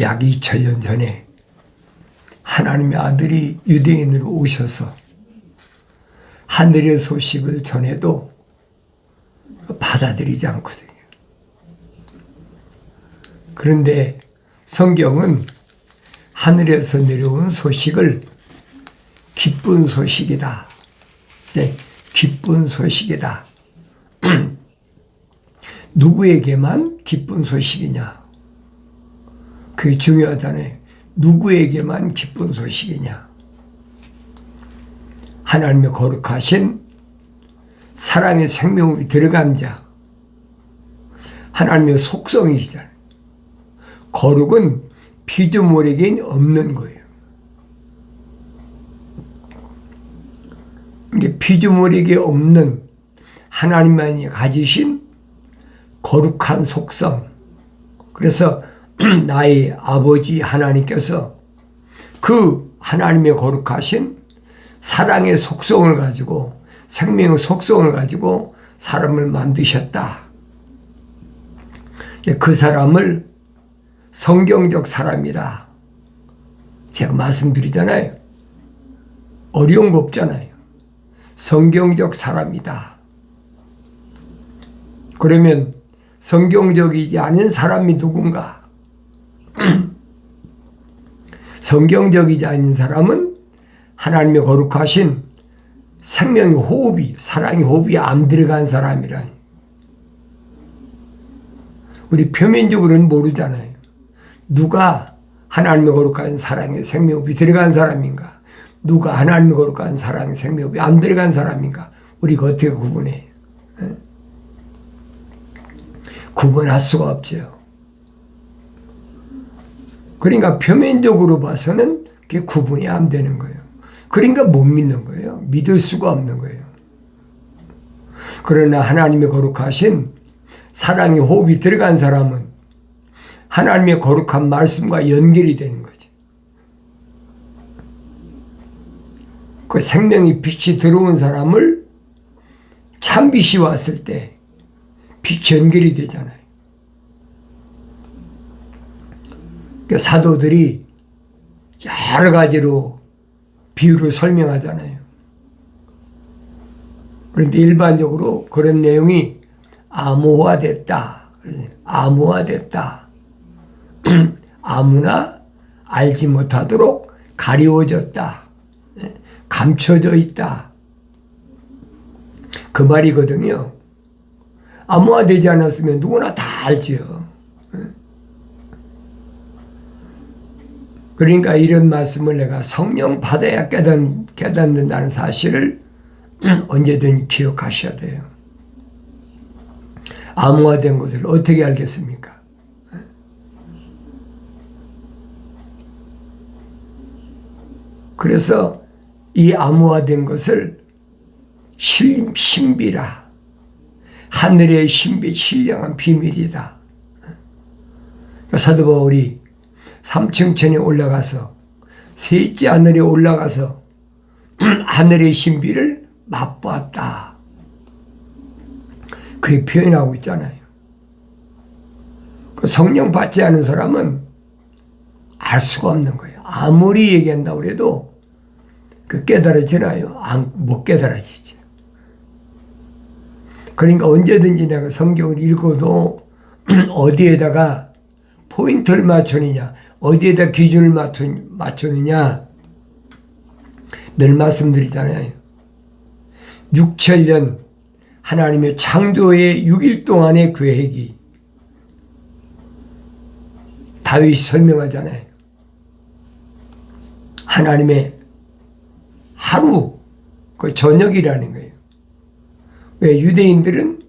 약 2000년 전에 하나님의 아들이 유대인으로 오셔서 하늘의 소식을 전해도 받아들이지 않거든요. 그런데 성경은 하늘에서 내려온 소식을 기쁜 소식이다. 이제 기쁜 소식이다. 누구에게만 기쁜 소식이냐? 그게 중요하잖아요. 누구에게만 기쁜 소식이냐? 하나님의 거룩하신 사랑의 생명이 들어간 자. 하나님의 속성이시잖아요. 거룩은 피조물에겐 없는 거예요. 이게 피조물에게 없는 하나님만이 가지신 거룩한 속성. 그래서 나의 아버지 하나님께서 그 하나님의 거룩하신 사랑의 속성을 가지고 생명의 속성을 가지고 사람을 만드셨다. 그 사람을 성경적 사람이다. 제가 말씀드리잖아요. 어려운 거 없잖아요. 성경적 사람이다. 그러면 성경적이지 않은 사람이 누군가? 성경적이지 않은 사람은 하나님의 거룩하신 생명의 호흡이, 사랑의 호흡이 안 들어간 사람이라. 우리 표면적으로는 모르잖아요. 누가 하나님의 거룩한 사랑의 생명호흡이 들어간 사람인가? 누가 하나님의 거룩한 사랑의 생명호흡이 안 들어간 사람인가? 우리가 어떻게 구분해? 구분할 수가 없죠. 그러니까 표면적으로 봐서는 그게 구분이 안 되는 거예요. 그러니까 못 믿는 거예요. 믿을 수가 없는 거예요. 그러나 하나님의 거룩하신 사랑의 호흡이 들어간 사람은 하나님의 거룩한 말씀과 연결이 되는 거죠. 그 생명의 빛이 들어온 사람을 참빛이 왔을 때 빛 연결이 되잖아요. 그 사도들이 여러 가지로 비유를 설명하잖아요. 그런데 일반적으로 그런 내용이 암호화됐다. 암호화됐다. 아무나 알지 못하도록 가리워졌다. 감춰져 있다. 그 말이거든요. 암호화되지 않았으면 누구나 다 알지요. 그러니까 이런 말씀을 내가 성령 받아야 깨닫, 깨닫는다는 사실을 언제든 기억하셔야 돼요. 암호화된 것을 어떻게 알겠습니까? 그래서 이 암호화된 것을 신, 신비라. 하늘의 신비, 신령한 비밀이다. 사도 바울이 3층천에 올라가서 셋째 하늘에 올라가서 하늘의 신비를 맛보았다. 그게 표현하고 있잖아요. 그 성령 받지 않은 사람은 알 수가 없는 거예요. 아무리 얘기한다고 해도 그 깨달아지나요? 안, 못 깨달아지죠. 그러니까 언제든지 내가 성경을 읽어도 어디에다가 포인트를 맞추느냐, 어디에다 기준을 맞추 느냐, 늘 말씀드리잖아요. 6천년 하나님의 창조의 6일 동안의 계획이 다윗이 설명하잖아요. 하나님의 하루, 그 저녁이라는 거예요. 왜 유대인들은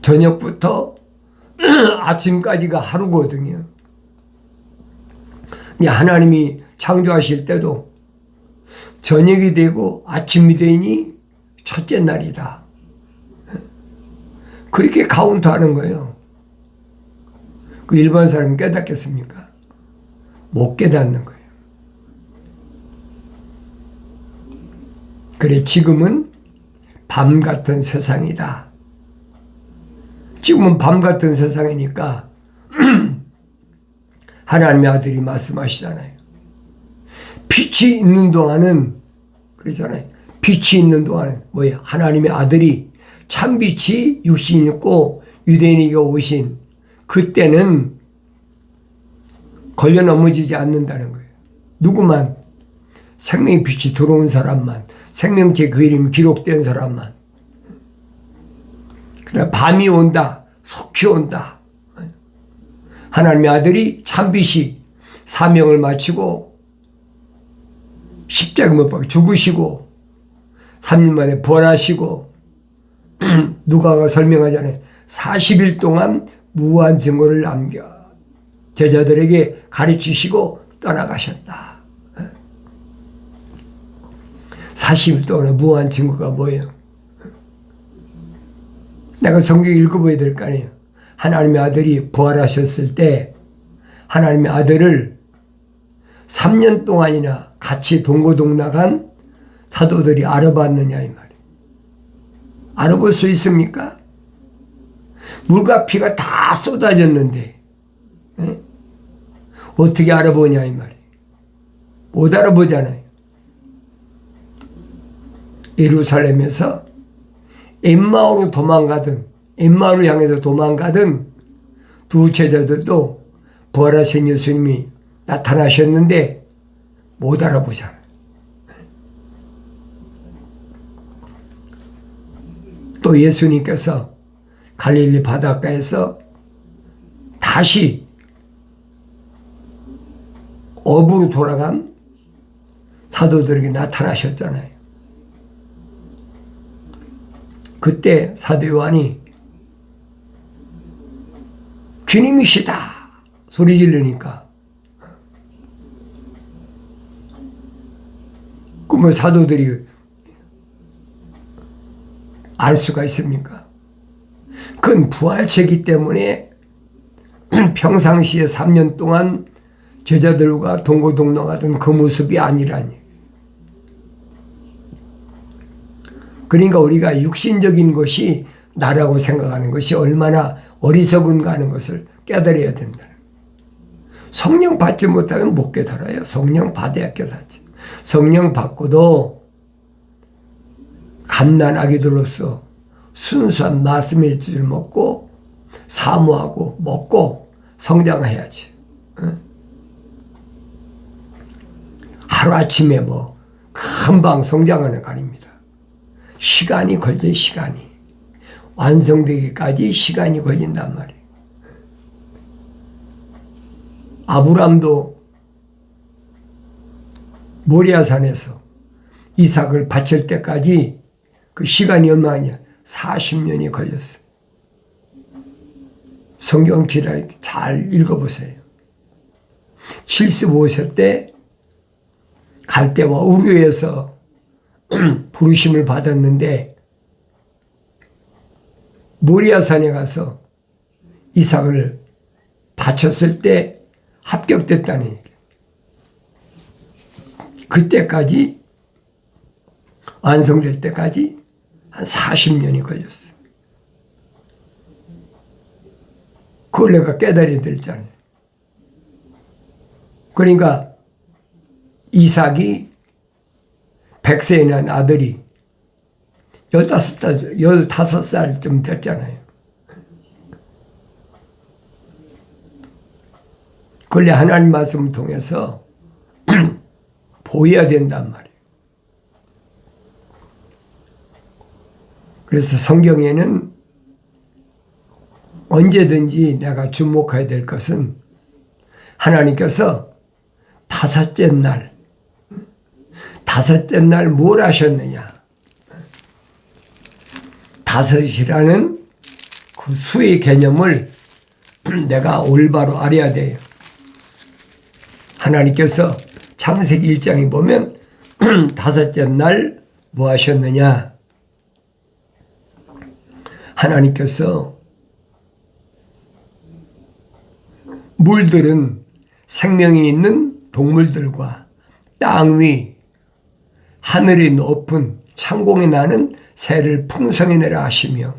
저녁부터 아침까지가 하루거든요. 하나님이 창조하실 때도 저녁이 되고 아침이 되니 첫째 날이다. 그렇게 카운트하는 거예요. 그 일반 사람이 깨닫겠습니까? 못 깨닫는 거예요. 그래, 지금은 밤 같은 세상이다. 지금은 밤 같은 세상이니까 하나님의 아들이 말씀하시잖아요. 빛이 있는 동안은 그러잖아요. 빛이 있는 동안 뭐야? 하나님의 아들이 참 빛이 육신 있고 유대인에게 오신 그때는 걸려 넘어지지 않는다는 거예요. 누구만 생명의 빛이 들어온 사람만 생명체 그 이름 기록된 사람만 그래 밤이 온다 속히 온다 하나님의 아들이 참빛이 사명을 마치고 십자가 못 박혀 죽으시고 3일 만에 부활하시고 누가가 설명하잖아요. 40일 동안 무한 증거를 남겨 제자들에게 가르치시고 떠나가셨다. 40일 동안 무한 증거가 뭐예요? 내가 성경 읽어봐야 될 거 아니에요. 하나님의 아들이 부활하셨을 때 하나님의 아들을 3년 동안이나 같이 동고동락한 사도들이 알아봤느냐 이 말이에요. 알아볼 수 있습니까? 물과 피가 다 쏟아졌는데 에? 어떻게 알아보냐 이 말이에요. 못 알아보잖아요. 예루살렘에서 엠마오로 도망가든 엠마오를 향해서 도망가든 두 제자들도 부활하신 예수님이 나타나셨는데 못 알아보잖아요. 또 예수님께서 갈릴리 바닷가에서 다시 업으로 돌아간 사도들에게 나타나셨잖아요. 그때 사도 요한이 주님이시다 소리 지르니까 그러면 사도들이 알 수가 있습니까? 그건 부활체기 때문에 평상시에 3년 동안 제자들과 동고동락하던 그 모습이 아니라니. 그러니까 우리가 육신적인 것이 나라고 생각하는 것이 얼마나 어리석은가 하는 것을 깨달아야 된다. 성령 받지 못하면 못 깨달아요. 성령 받아야 깨닫지. 성령 받고도 갓난 아기들로서 순수한 말씀의 줄 먹고 사모하고 먹고 성장해야지. 하루아침에 뭐 금방 성장하는 거 아닙니다. 시간이 걸려 시간이. 완성되기까지 시간이 걸린단 말이에요. 아브람도 모리아산에서 이삭을 바칠 때까지 그 시간이 얼마냐? 40년이 걸렸어요. 성경 기라 잘 읽어보세요. 75세 때 갈대와 우르에서 부르심을 받았는데 모리아산에 가서 이삭을 바쳤을 때 합격됐다는 얘기. 그때까지 완성될 때까지 한 40년이 걸렸어. 그걸 내가 깨달아야 될잖아요. 그러니까 이삭이 백세에 난 아들이 15살, 15살쯤 됐잖아요. 그걸 하나님 말씀을 통해서 보여야 된단 말이에요. 그래서 성경에는 언제든지 내가 주목해야 될 것은 하나님께서 다섯째 날, 다섯째 날 뭘 하셨느냐. 다섯이라는 그 수의 개념을 내가 올바로 알아야 돼요. 하나님께서 창세기 1장에 보면 다섯째 날 뭐 하셨느냐? 하나님께서 물들은 생명이 있는 동물들과 땅 위, 하늘이 높은 창공에 나는 새를 풍성히 내라 하시며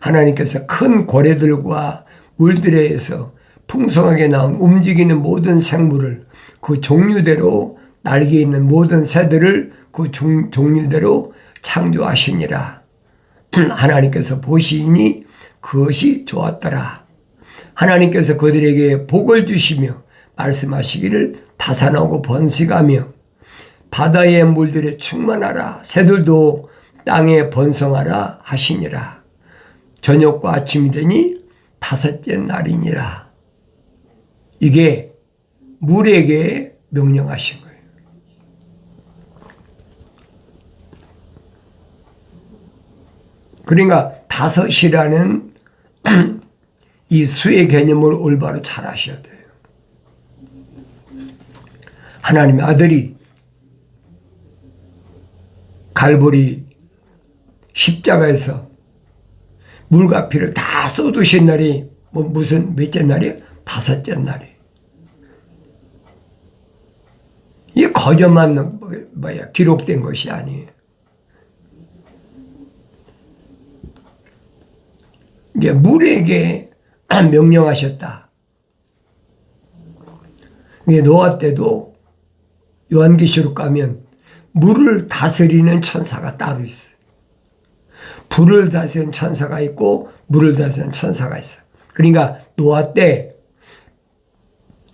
하나님께서 큰 고래들과 물들에서 풍성하게 나온 움직이는 모든 생물을 그 종류대로 날개 있는 모든 새들을 그 종, 종류대로 창조하시니라. 하나님께서 보시니 그것이 좋았더라. 하나님께서 그들에게 복을 주시며 말씀하시기를 다산하고 번식하며 바다의 물들에 충만하라. 새들도 땅에 번성하라 하시니라. 저녁과 아침이 되니 다섯째 날이니라. 이게 물에게 명령하신 거예요. 그러니까 다섯이라는 이 수의 개념을 올바로 잘 아셔야 돼요. 하나님의 아들이 갈보리 십자가에서 물과 피를 다 쏟으신 날이 뭐 무슨 몇째 날이에요? 다섯째 날이. 이게 거저만 뭐야 기록된 것이 아니에요. 이게 물에게 명령하셨다. 이게 노아 때도 요한계시록 가면 물을 다스리는 천사가 따로 있어요. 불을 다스리는 천사가 있고 물을 다스리는 천사가 있어요. 그러니까 노아 때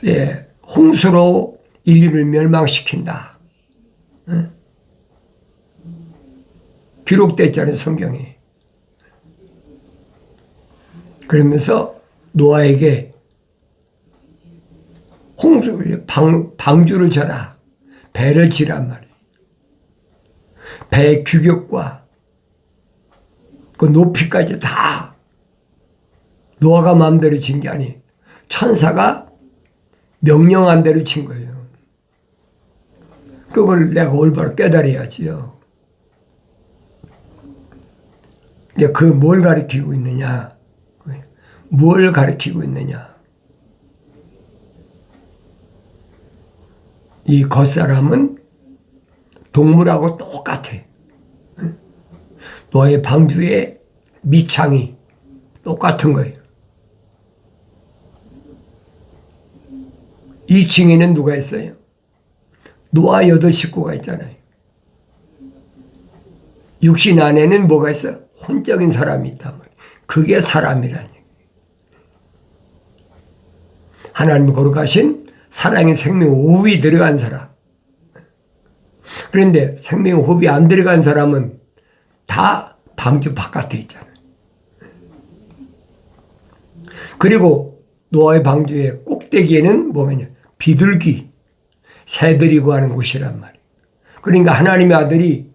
예, 홍수로 인류를 멸망시킨다. 응? 기록됐잖아요, 성경에. 그러면서 노아에게 홍수, 방, 방주를 져라. 배를 지란 말이에요. 배의 규격과 그 높이까지 다 노아가 마음대로 친게 아니 천사가 명령한 대로 친 거예요. 그걸 내가 올바로 깨달아야지요. 이제 그뭘 가리키고 있느냐? 뭘 가리키고 있느냐? 이 겉사람은 동물하고 똑같아. 노아의 방주의 미창이 똑같은 거예요. 2층에는 누가 있어요? 노아 여덟 식구가 있잖아요. 육신 안에는 뭐가 있어? 혼적인 사람이 있단 말이에요. 그게 사람이라는. 하나님 거룩하신 사랑의 생명 호흡이 들어간 사람. 그런데 생명 호흡이 안 들어간 사람은 다 방주 바깥에 있잖아요. 그리고 노아의 방주의 꼭대기에는 뭐가냐? 비둘기, 새들이 구하는 곳이란 말이에요. 그러니까 하나님의 아들이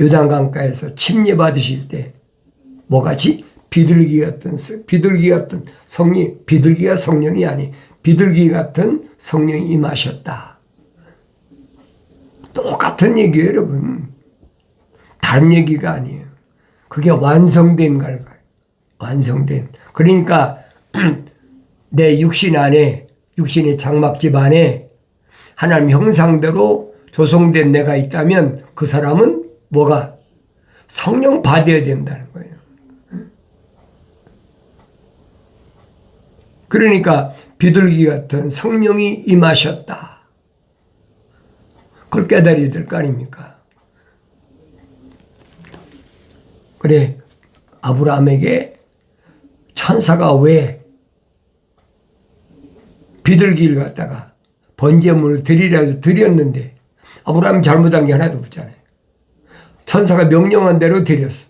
요단강가에서 침례 받으실 때 뭐같이 비둘기 같은 비둘기 같은 성령 비둘기가 성령이 아니 비둘기 같은 성령이 임하셨다. 똑같은 얘기예요, 여러분. 다른 얘기가 아니에요. 그게 완성된 걸 완성된. 그러니까 내 육신 안에 육신의 장막집 안에 하나님 형상대로 조성된 내가 있다면 그 사람은 뭐가 성령 받아야 된다는 거예요. 그러니까 비둘기 같은 성령이 임하셨다. 그걸 깨달아야 될 거 아닙니까? 그래, 아브라함에게 천사가 왜 비둘기를 갖다가 번제물을 드리라 해서 드렸는데 아브라함 잘못한 게 하나도 없잖아요. 천사가 명령한 대로 드렸어.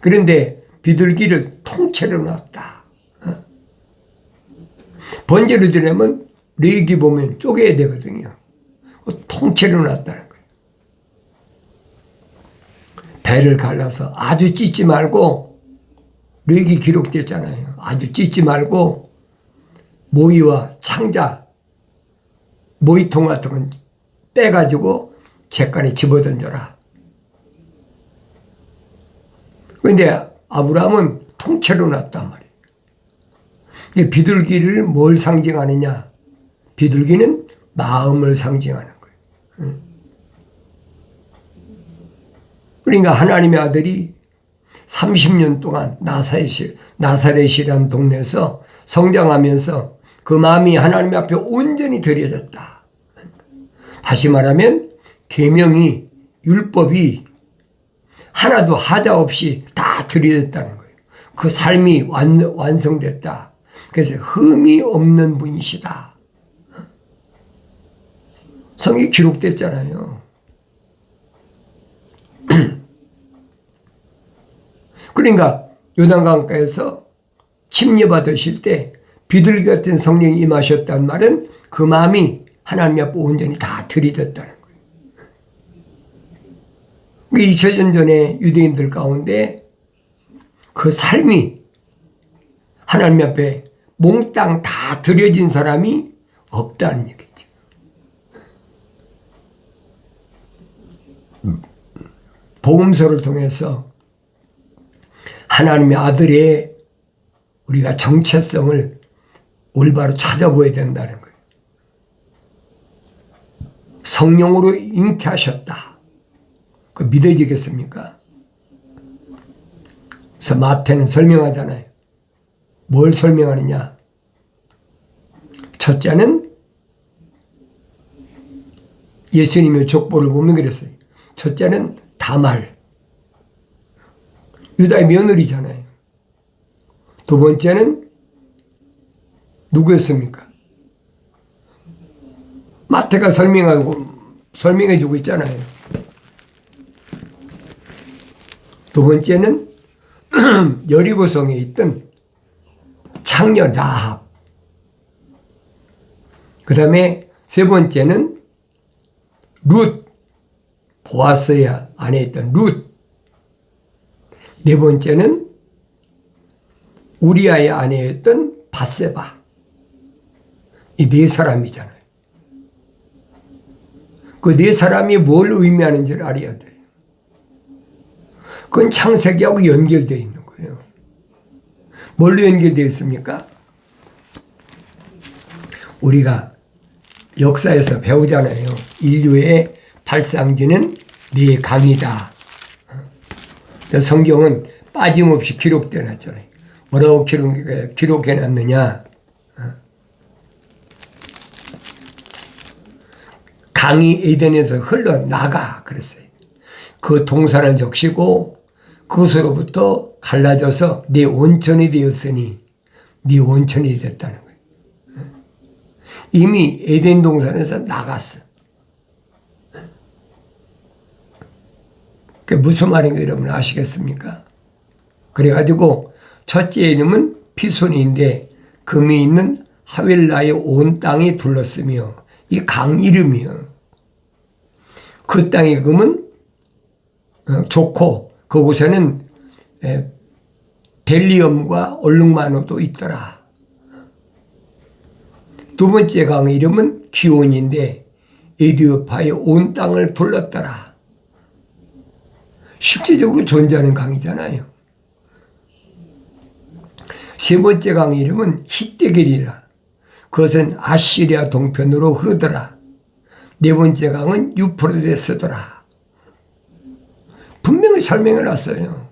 그런데 비둘기를 통째로 놨다. 어? 번제를 드리면 레기 보면 쪼개야 되거든요. 통째로 놨다는 거예요. 배를 갈라서 아주 찢지 말고 레기 기록됐잖아요. 아주 찢지 말고 모이와 창자, 모이통 같은 건 빼가지고 재간에 집어던져라. 근데 아브라함은 통째로 놨단 말이에요. 비둘기를 뭘 상징하느냐? 비둘기는 마음을 상징하는 거예요. 그러니까 하나님의 아들이 30년 동안 나사렛이, 나사렛이라는 동네에서 성장하면서 그 마음이 하나님 앞에 온전히 드려졌다. 다시 말하면 계명이 율법이 하나도 하자 없이 다 드려졌다는 거예요. 그 삶이 완, 완성됐다. 그래서 흠이 없는 분이시다. 성이 기록됐잖아요. 그러니까 요단강가에서 침례받으실 때 비둘기 같은 성령이 임하셨단 말은 그 마음이 하나님 앞에 온전히 다 들이댔다는 거예요. 2000년 그러니까 전에 유대인들 가운데 그 삶이 하나님 앞에 몽땅 다 들여진 사람이 없다는 얘기죠. 복음서를 통해서 하나님의 아들의 우리가 정체성을 올바로 찾아보아야 된다는 거예요. 성령으로 잉태하셨다. 그 믿어지겠습니까? 그래서 마태는 설명하잖아요. 뭘 설명하느냐? 첫째는 예수님의 족보를 보면 그랬어요. 첫째는 다말. 유다의 며느리잖아요. 두 번째는 누구였습니까? 마태가 설명하고 설명해 주고 있잖아요. 두 번째는 여리고성에 있던 창녀 나합. 그 다음에 세 번째는 룻. 보아스의 안에 있던 룻. 네 번째는 우리아의 아내에 있던 바세바. 이 네 사람이잖아요. 그 네 사람이 뭘 의미하는지를 알아야 돼요. 그건 창세기하고 연결되어 있는. 뭘로 연결되어 있습니까? 우리가 역사에서 배우잖아요. 인류의 발상지는 네 강이다. 성경은 빠짐없이 기록되어 놨잖아요. 뭐라고 기록, 기록해 놨느냐. 강이 에덴에서 흘러나가 그랬어요. 그 동산을 적시고 그것으로부터 갈라져서 네 온천이 되었으니 네 온천이 됐다는 거예요. 이미 에덴 동산에서 나갔어. 그 무슨 말인가 여러분 아시겠습니까? 그래가지고 첫째 이름은 피손인데 금이 있는 하윌라의 온 땅이 둘렀으며 이 강 이름이요. 그 땅의 금은 어, 좋고 그곳에는 벨리엄과 얼룩마노도 있더라. 두 번째 강 이름은 기온인데 에디오파의 온 땅을 둘렀더라. 실제적으로 존재하는 강이잖아요. 세 번째 강 이름은 히데겔이라. 그것은 아시리아 동편으로 흐르더라. 네 번째 강은 유프로데스더라. 분명히 설명해 놨어요.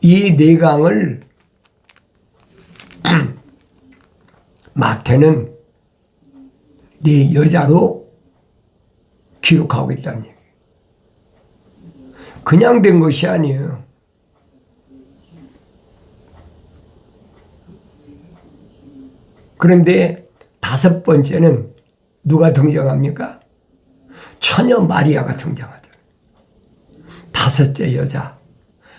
이네 강을 마태는 네 여자로 기록하고 있다는 얘기예요. 그냥 된 것이 아니에요. 그런데 다섯 번째는 누가 등장합니까? 처녀 마리아가 등장하죠. 다섯째 여자,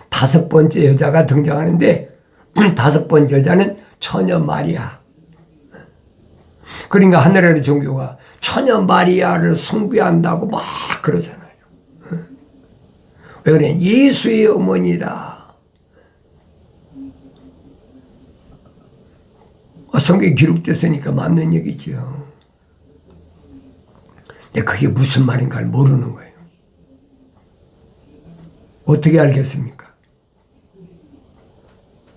다섯 번째 여자가 등장하는데 다섯 번째 여자는 처녀 마리아. 그러니까 하늘의 종교가 처녀 마리아를 숭배한다고 막 그러잖아요. 왜 그래? 예수의 어머니다. 성경에 기록됐으니까 맞는 얘기죠. 근데 그게 무슨 말인가를 모르는 거예요. 어떻게 알겠습니까?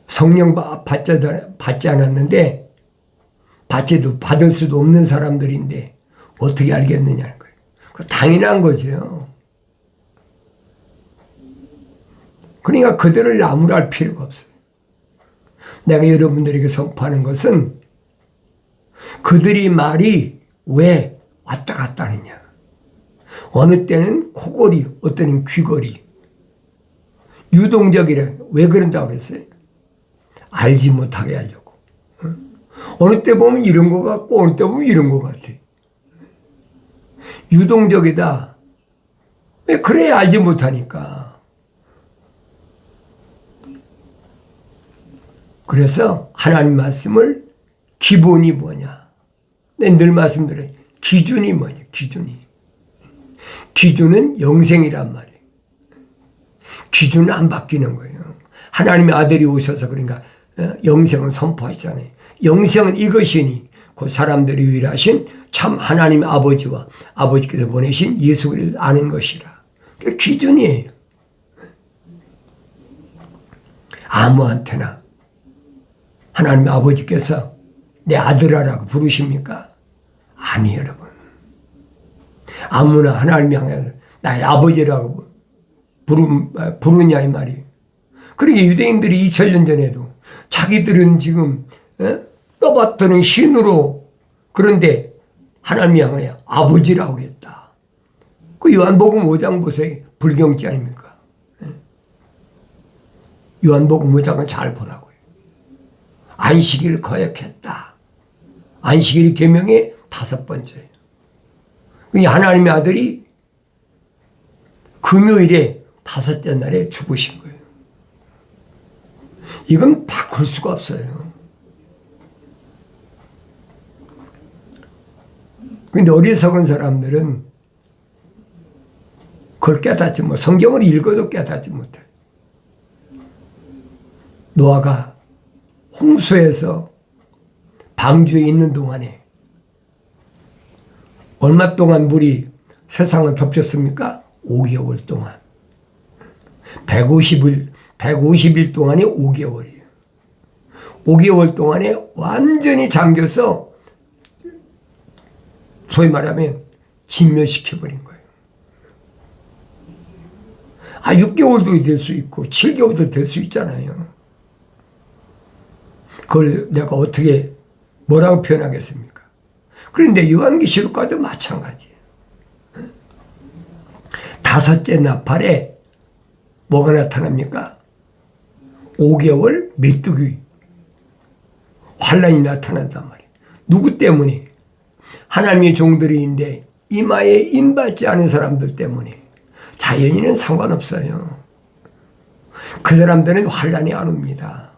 성령 받지, 않았는데, 받지도, 받을 수도 없는 사람들인데, 어떻게 알겠느냐는 거예요. 그 당연한 거죠. 그러니까 그들을 나무랄 필요가 없어요. 내가 여러분들에게 선포하는 것은 그들이 말이 왜 왔다 갔다 하느냐. 어느 때는 코골이, 어떤 귀걸이. 유동적이래. 왜 그런다고 그랬어요? 알지 못하게 하려고. 어느 때 보면 이런 것 같고, 어느 때 보면 이런 것 같아. 유동적이다. 왜 그래 알지 못하니까. 그래서 하나님 말씀을 기본이 뭐냐. 늘 말씀드려요. 기준이 뭐냐, 기준이. 기준은 영생이란 말이에요. 기준은 안 바뀌는 거예요. 하나님의 아들이 오셔서 그러니까 어, 영생은 선포하잖아요. 영생은 이것이니 그 사람들이 유일하신 참 하나님의 아버지와 아버지께서 보내신 예수 그리스도 아는 것이라. 그 기준이에요. 아무한테나 하나님의 아버지께서 내 아들아라고 부르십니까? 아니 여러분. 아무나 하나님 향해서 나의 아버지라고 부르, 부르냐 이 말이에요. 그러게 유대인들이 2000년 전에도 자기들은 지금 어? 떠받드는 신으로 그런데 하나님 향하여 아버지라고 그랬다. 그 요한복음 5장 보세요. 불경지 아닙니까? 예? 요한복음 5장은 잘 보라고요. 안식일 거역했다. 안식일 계명의 다섯 번째예요. 하나님의 아들이 금요일에 다섯째 날에 죽으신 거예요. 이건 바꿀 수가 없어요. 근데 어리석은 사람들은 그걸 깨닫지 못, 성경을 읽어도 깨닫지 못해. 노아가 홍수에서 방주에 있는 동안에 얼마 동안 물이 세상을 덮였습니까? 5개월 동안. 150일, 150일 동안이 5개월이에요. 5개월 동안에 완전히 잠겨서 소위 말하면 진멸시켜버린 거예요. 아, 6개월도 될 수 있고, 7개월도 될 수 있잖아요. 그걸 내가 어떻게, 뭐라고 표현하겠습니까? 그런데 요한계시록과도 마찬가지예요. 다섯째 나팔에 뭐가 나타납니까? 5개월 메뚜기 환란이 나타난단 말이에요. 누구 때문에? 하나님의 종들이인데 이마에 임받지 않은 사람들 때문에 자연인은 상관없어요. 그 사람들은 환란이 안 옵니다.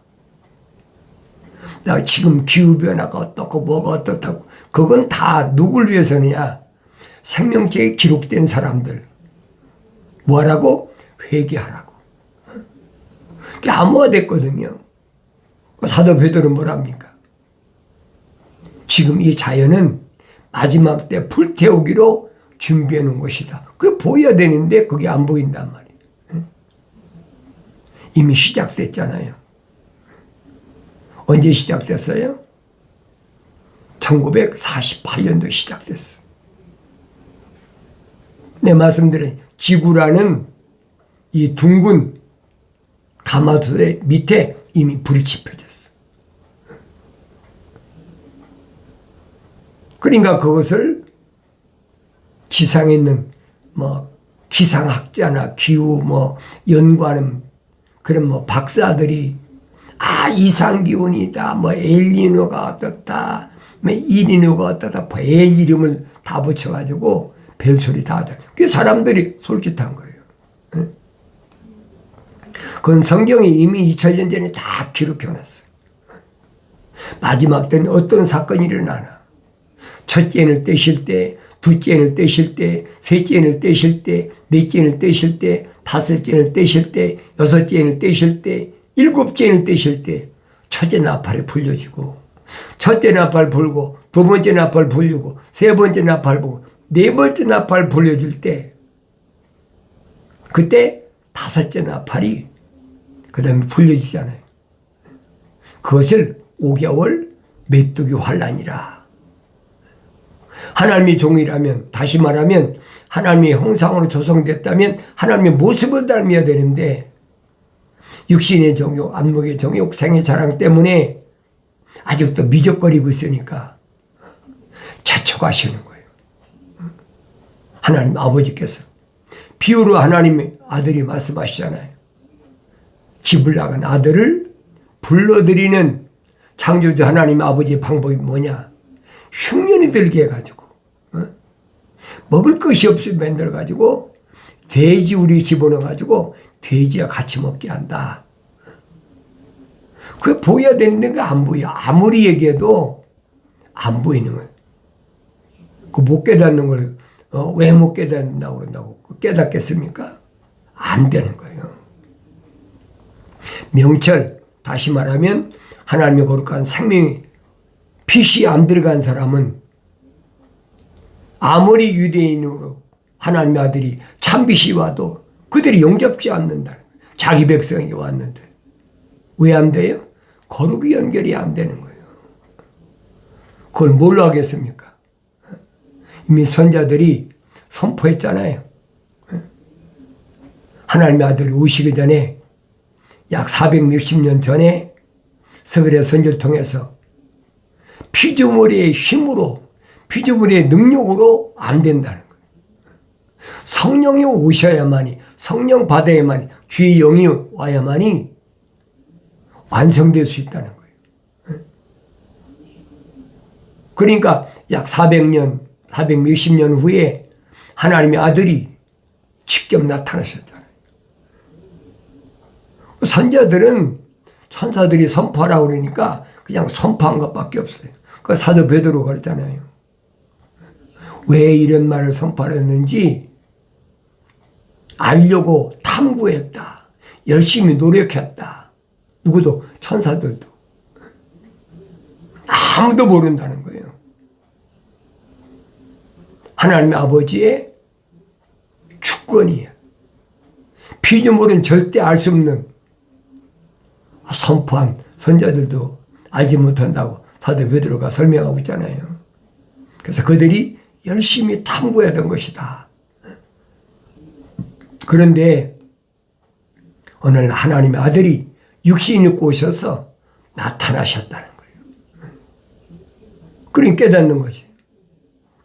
나 지금 기후변화가 어떻고 뭐가 어떻다고 그건 다 누굴 위해서냐 생명체에 기록된 사람들 뭐하라고 회개하라고. 그게 암호화 됐거든요. 사도 베드로 뭐랍니까? 지금 이 자연은 마지막 때 불태우기로 준비해 놓은 것이다. 그게 보여야 되는데 그게 안 보인단 말이에요. 이미 시작됐잖아요. 언제 시작됐어요? 1948년도에 시작됐어. 내 말씀드린 지구라는 이 둥근 가마솥의 밑에 이미 불이 지펴졌어. 그러니까 그것을 지상에 있는 뭐 기상학자나 기후 뭐 연구하는 그런 뭐 박사들이 아 이상 기온이다 뭐 엘리노가 어떻다 뭐 이리노가 어떻다 별 이름을 다 붙여가지고 별소리 다 하다 그 사람들이 솔깃한 거예요 그건 성경이 이미 2000년 전에 다 기록해놨어요. 마지막 때는 어떤 사건이 일어나나. 첫째 인을 떼실 때, 둘째 인을 떼실 때, 셋째 인을 떼실 때, 넷째 인을 떼실 때, 다섯째 인을 떼실 때, 여섯째 인을 떼실 때, 일곱째 인을 떼실 때 첫째 나팔이 불려지고 첫째 나팔 불고 두 번째 나팔 불리고 세 번째 나팔 불고 네 번째 나팔 불려질 때 그때 다섯째 나팔이 그 다음에 불려지잖아요. 그것을 5개월 메뚜기 환란이라. 하나님의 종이라면 다시 말하면 하나님의 형상으로 조성됐다면 하나님의 모습을 닮아야 되는데 육신의 정욕, 안목의 정욕, 생의 자랑 때문에 아직도 미적거리고 있으니까 자초하시는 거예요. 하나님 아버지께서 비유로 하나님의 아들이 말씀하시잖아요. 집을 나간 아들을 불러들이는 창조주 하나님 아버지의 방법이 뭐냐? 흉년이 들게 해가지고 어? 먹을 것이 없이 만들어가지고 돼지 우리 집어넣어가지고 돼지와 같이 먹게 한다. 그게 보여야 되는데 안 보여. 아무리 얘기해도 안 보이는 거예요. 그 못 깨닫는 걸, 어, 왜 못 깨닫는다고 그런다고 깨닫겠습니까? 안 되는 거예요. 명철, 다시 말하면 하나님의 거룩한 생명이 빛이 안 들어간 사람은 아무리 유대인으로 하나님의 아들이 참빛이 와도 그들이 용접지 거예요. 자기 백성에게 왔는데. 왜 안 돼요? 거룩이 연결이 안 되는 거예요. 그걸 뭘로 하겠습니까? 이미 선자들이 선포했잖아요. 하나님의 아들이 오시기 전에 약 460년 전에 서글의 선지를 통해서 피조물의 힘으로 피조물의 능력으로 안 된다는 거예요. 성령이 오셔야만이 성령 받아야만이 주의 영이 와야만이 완성될 수 있다는 거예요. 그러니까 약 400년, 460년 후에 하나님의 아들이 직접 나타나셨잖아요. 선자들은 천사들이 선포하라고 그러니까 그냥 선포한 것밖에 없어요. 그 사도 베드로 그랬잖아요. 왜 이런 말을 선포했는지 알려고 탐구했다. 열심히 노력했다. 누구도 천사들도 아무도 모른다는 거예요. 하나님의 아버지의 주권이에요. 피조물은 절대 알 수 없는 선포한 선자들도 알지 못한다고 사도 베드로가 설명하고 있잖아요. 그래서 그들이 열심히 탐구해던 것이다. 그런데 오늘 하나님의 아들이 육신 입고 오셔서 나타나셨다는 거예요. 그러니 깨닫는 거지.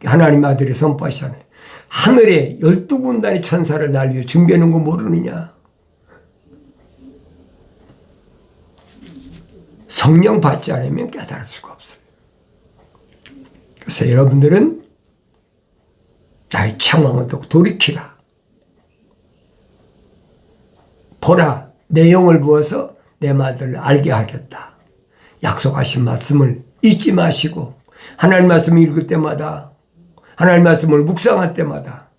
하나님의 아들이 선포하시잖아요. 하늘에 열두 군단의 천사를 날려 준비하는 거 모르느냐? 성령 받지 않으면 깨달을 수가 없어요. 그래서 여러분들은 나의 창왕을 또 돌이키라. 보라, 내 영을 부어서 내 말들을 알게 하겠다. 약속하신 말씀을 잊지 마시고 하나님 말씀을 읽을 때마다 하나님 말씀을 묵상할 때마다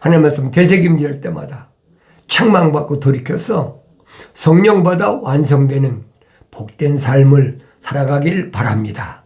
하나님 말씀 되새김질 때마다 책망받고 돌이켜서 성령 받아 완성되는 복된 삶을 살아가길 바랍니다.